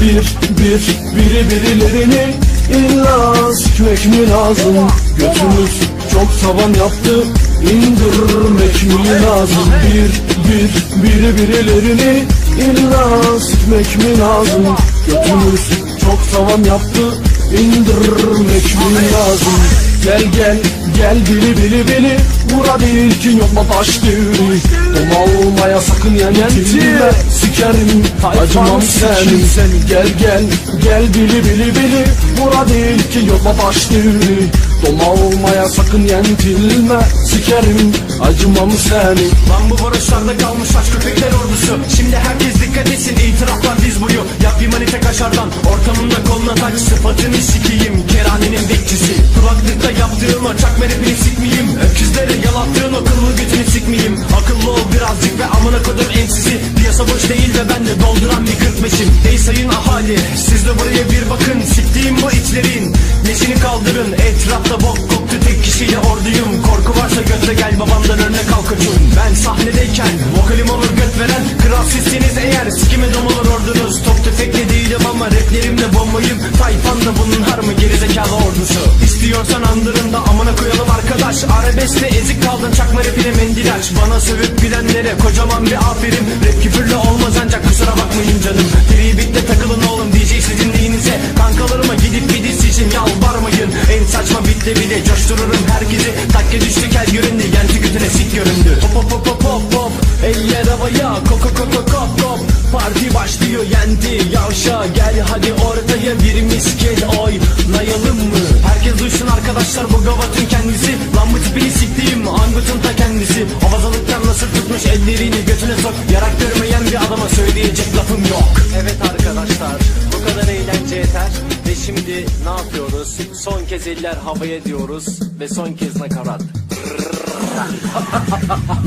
Bir, bir, biri birilerini illa sikmek mi lazım? Götümüz çok tavan yaptı indirmek mi lazım? Bir, bir, biri birilerini illa sikmek mi lazım? Götümüz çok tavan yaptı indirmek mi lazım Gel gel gel bili bili bili. Bura değil ki yok mu taş devri Doma olmaya sakın yenilme Sikerim acımam senin Gel gel gel bili bili bili. Bura değil ki yok mu taş devri Doma olmaya sakın yenilme Sikerim acımam senin Lan bu barışlarda kalmış aç köpekler ordusu. Şimdi herkes dikkat etsin itiraflar diz boyu. Yap bir manite kaşardan ortamında koluna taç Sıfatını sikeyim. Kerhanenin bekçisi o çakma rapini sikmeyeyim Öküzlere yalattığın o kıllı götünü sikmeyeyim Akıllı ol birazcık ve amına kodum emsizi Piyasa boş değil ve ben de dolduran bir kırkmeşim Ey sayın ahali siz de buraya bir bakın. Siktiğim bu içlerin Neşini kaldırın. Etrafta bok koktu tek kişiyle orduyum. Korku varsa götle gel babamdan örnek al koçum. Ben sahnedeyken arkadaş Arabeskte ezik kaldın çakma rapine mendil aç Bana sövüp gülenlere kocaman bir aferin. Rap küfürlü olmaz ancak kusura bakmayın canım. Beatle takılın oğlum DJ sizin neyinize Kankalarıma gidip bir için yalvarmayın. En saçma bitle bile coştururum herkesi. Takke düştü kel göründü yenti götüne sik göründü. Hop hop hop hop hop hop. Eller havaya koko koko kop kop Parti başlıyor yendi yavşa. Gel hadi ortaya bir misket oynayalım mı? Herkes duysun arkadaşlar bu gavatın angutun ta kendisi. Havazalıktan nasıl tutmuş ellerini götüne sok. Yarak görmeyen bir adama söyleyecek lafım yok. Evet arkadaşlar bu kadar eğlence yeter. Ve şimdi ne yapıyoruz? Son kez eller havaya diyoruz Ve son kez nakarat.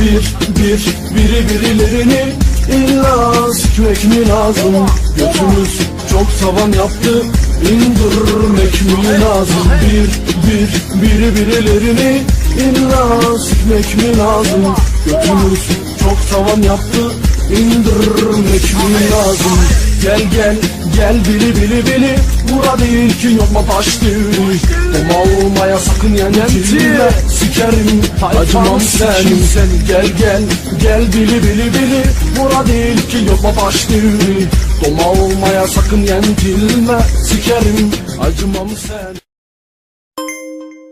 Bir, bir, biri birilerini illa sikmek mi lazım? Götümüz çok tavan yaptı indirmek mi lazım? Bir, bir, biri birilerini illa sikmek mi lazım? Götümüz çok tavan yaptı. İndirmek mi lazım? Gel gel gel bili bili bili. Bura değil ki yok mu taş devri Doma olmaya sakın yenilme Sikerim. Acımam senin. Gel gel gel bili bili bili. Bura değil ki yok mu taş devri Doma olmaya sakın yenilme Sikerim. Acımam senin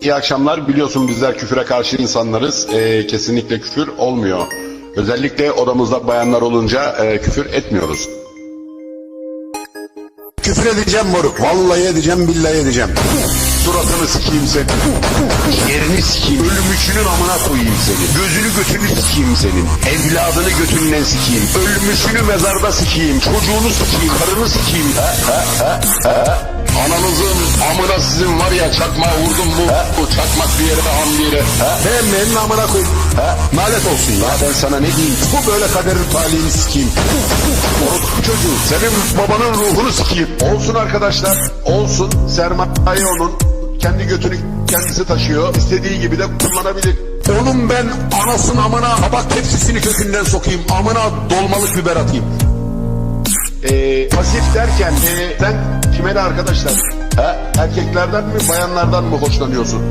İyi akşamlar. Biliyorsun bizler küfüre karşı insanlarız. Ee, kesinlikle küfür olmuyor. Özellikle odamızda bayanlar olunca e, küfür etmiyoruz. Küfür edeceğim moruk. Vallahi edeceğim, billahi edeceğim. Suratını sikeyim seni. Yerini sikeyim. Ölmüşünün amına koyayım seni. Gözünü götünü sikeyim senin. Evladını götünden sikeyim. Ölmüşünü mezarda sikeyim. Çocuğunu sikeyim. Karını sikeyim. Ha, ha, ha, ha. Ananızın amına sizin var ya çakma vurdum bu. Bu çakmak bir yere ham bir yere. Hem benim amına koy. Ha? Nalet olsun ya ben sana ne diyeyim. Bu böyle kaderin talihini sikeyim. Orospu çocuğu senin babanın ruhunu sikeyim. Olsun arkadaşlar. Olsun. Sermaye onun. Kendi götünü kendisi taşıyor. İstediği gibi de kullanabilir. Onun ben anasının amına tabak tepsisini kökünden sokayım. Amına dolmalık biber atayım. Ee, pasif derken ee, sen kime de arkadaşlar? Ha? Erkeklerden mi bayanlardan mı hoşlanıyorsun?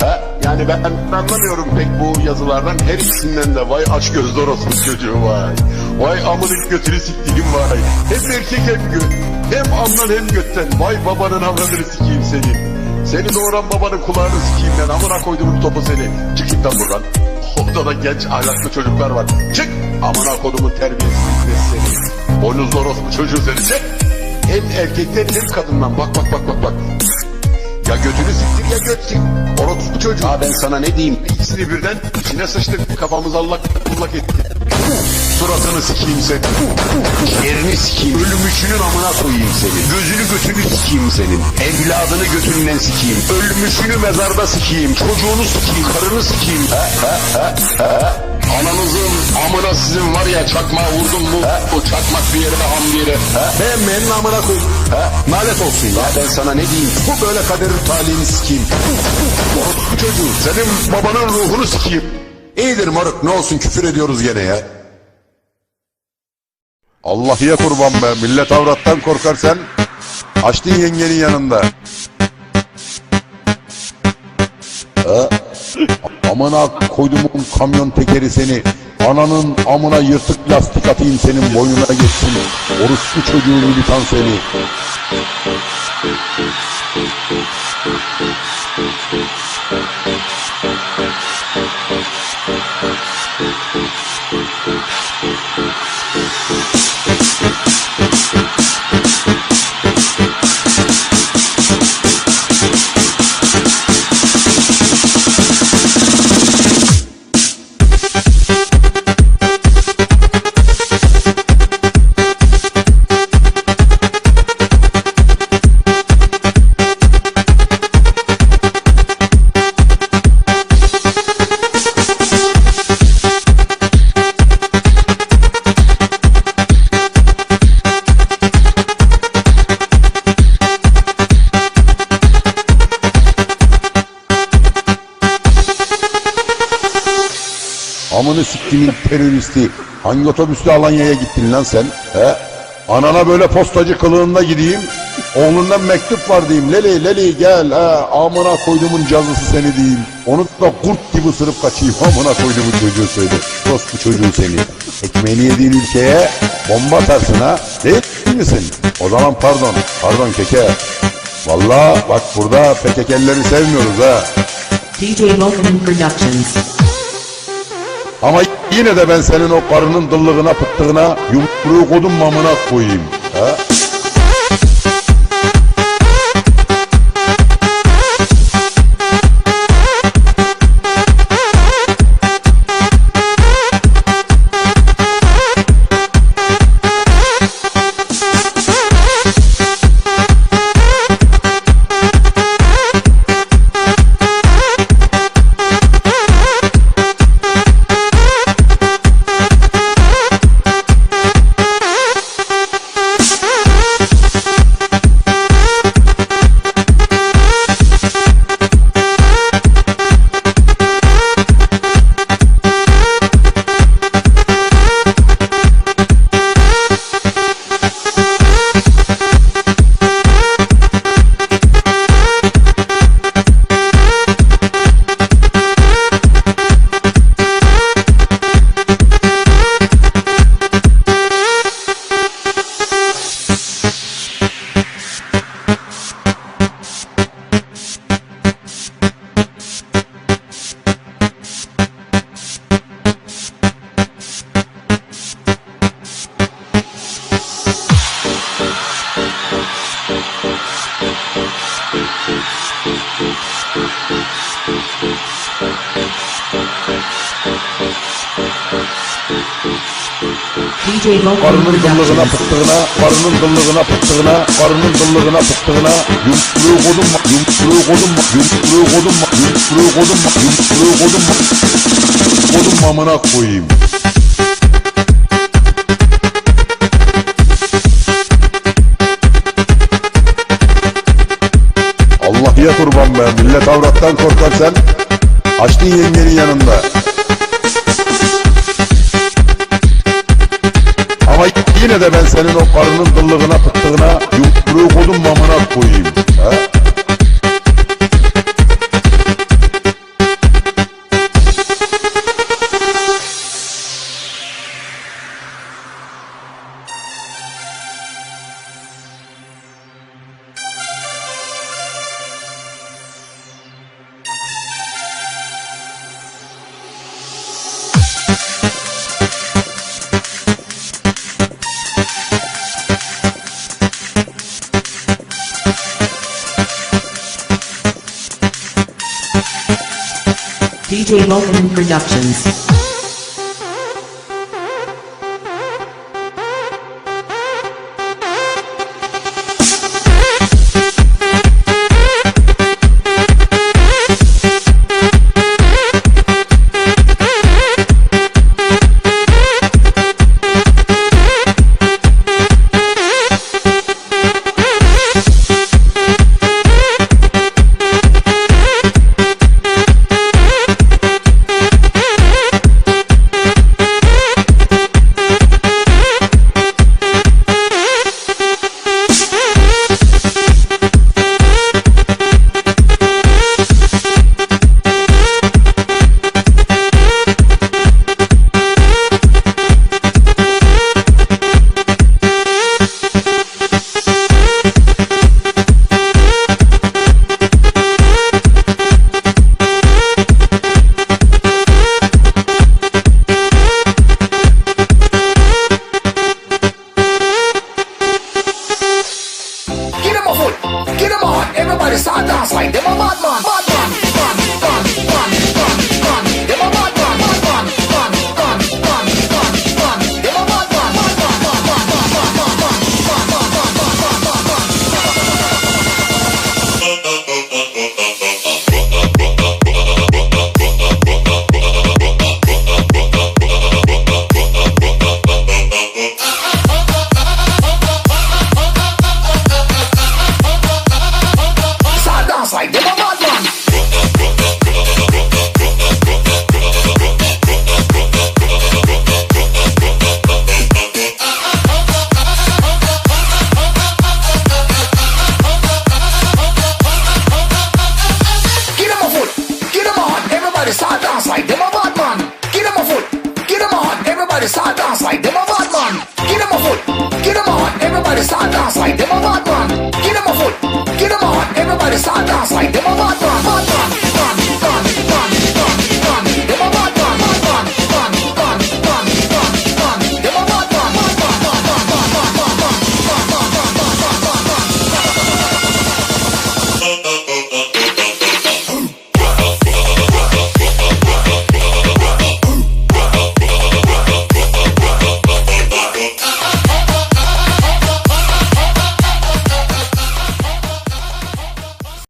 Ha? Yani ben anlamıyorum pek bu yazılardan her ikisinden de vay aç gözlü orospu çocuğu vay. Vay amının götünü siktiğim vay. Hem erkek hem göt. Hem amdan hem götten. Vay babanın avradını sikeyim senin. Seni doğuran babanın kulağını sikeyim ben. Amına koyduğumun topu seni. Çık git lan buradan. Orada da genç ahlaklı çocuklar var. Çık. Amına kodumun terbiyesiz seni. Boynuzlu orospu çocuğu seni. Hem erkekten hem kadından. Bak bak bak bak bak. Ya götünü siktir ya göt sik. Orospu çocuğu. Ha ben sana ne diyeyim? İkisini birden içine sıçtık. Kafamız allak bullak etti. Suratını sikeyim seni. Yerini sikeyim. Ölmüşünün amına koyayım seni. Gözünü götünü sikeyim senin. Evladını götünden sikeyim. Ölmüşünü mezarda sikeyim. Çocuğunu sikeyim. Karını sikeyim. Ha, ha, ha, ha. Ananızın amına sizin var ya çakma vurdum mu? Ha? O çakmak bir yere ham bir yere. Hem benim amına koy. Nalet olsun ya. ben sana ne diyeyim? Bu böyle kaderin talihini sikeyim. Orospu çocuğu. Senin babanın ruhunu sikeyim. İyidir moruk ne olsun küfür ediyoruz gene ya. Allah'ya kurban be. Millet avrattan korkar sen. Açtın yengenin yanında. Ha? Amına koydumun kamyon tekeri seni. Ananın amına yırtık lastik atayım senin boynuna geçsin. Orospu çocuğu militan seni. Siktimin teröristi. Hangi otobüsle Alanya'ya gittin lan sen? He? Anana böyle postacı kılığında gideyim. Oğlundan mektup var diyeyim. Leli Leli gel. He, amına koydumun cazısı seni diyeyim. Onu da kurt gibi ısırıp kaçayım. Amına koydumun çocuğu söyle. Dost bu çocuğu seni. Ekmeğini yediğin ülkeye bomba atarsın ha. Değil misin? O zaman pardon. Pardon keke. Vallahi bak burada PKK'lileri sevmiyoruz ha. DJ Logan Productions. Ama yine de ben senin o karının dıllığına pıttığına yumruğu kodum mamına koyayım. Karının Productions. pıttığına, karının dıllığına pıttığına, karının dıllığına pıttığına yumruğu kodum yumruğu kodum yumruğu kodum yumruğu kodum yumruğu kodum kodum mamına koyayım. Allah'ya kurban be, millet avrattan korkar sen. Açtın yengenin yanında. Ama yine de ben senin o karının dıllığına pıttığına yumruğu kodum mamına koyayım. Ha? DJ Logan Productions. Dance like them a madman, madman. dance like them a bad man. Give them a foot, give them a hand. Everybody start dance like them.